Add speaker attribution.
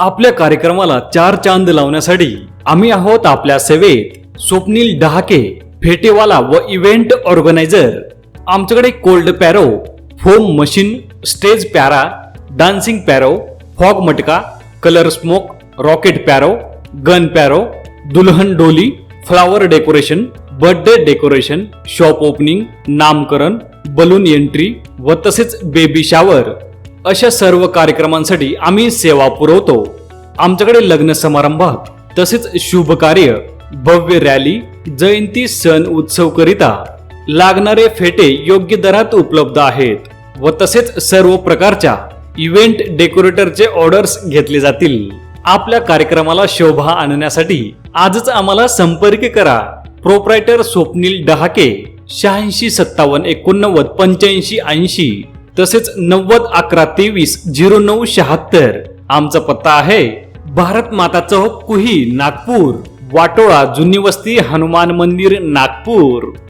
Speaker 1: आपल्या कार्यक्रमाला चार चांद लावण्यासाठी आम्ही आहोत आपल्या सेवेत स्वप्नील डहाके फेटेवाला व इव्हेंट ऑर्गनायझर. आमच्याकडे cold pyro foam machine stage pyro dancing pyro fog मटका colour smoke rocket pyro gun pyro दुल्हन डोली flower decoration birthday decoration shop opening नामकरण बलून एंट्री व तसेच बेबी शावर. अशा सर्व कार्यक्रमांसाठी आम्ही सेवा पुरवतो. आमच्याकडे लग्न समारंभात तसेच शुभ कार्य भव्य रॅली जयंती सण उत्सव करिता लागणारे फेटे योग्य दरात उपलब्ध आहेत व तसेच सर्व प्रकारच्या इव्हेंट डेकोरेटरचे ऑर्डर्स घेतले जातील. आपल्या कार्यक्रमाला शोभा आणण्यासाठी आजच आम्हाला संपर्क करा. प्रोप्रायटर स्वप्नील डहाके शहाऐंशी सत्तावन्न एकोणनव्वद पंच्याऐंशी ऐंशी. तसेच नव्वद अकरा तेवीस झिरो नऊ शहात्तर. आमचा पत्ता आहे भारत माता चौक कुही नागपूर. वाटोळा जुनी वस्ती हनुमान मंदिर नागपूर.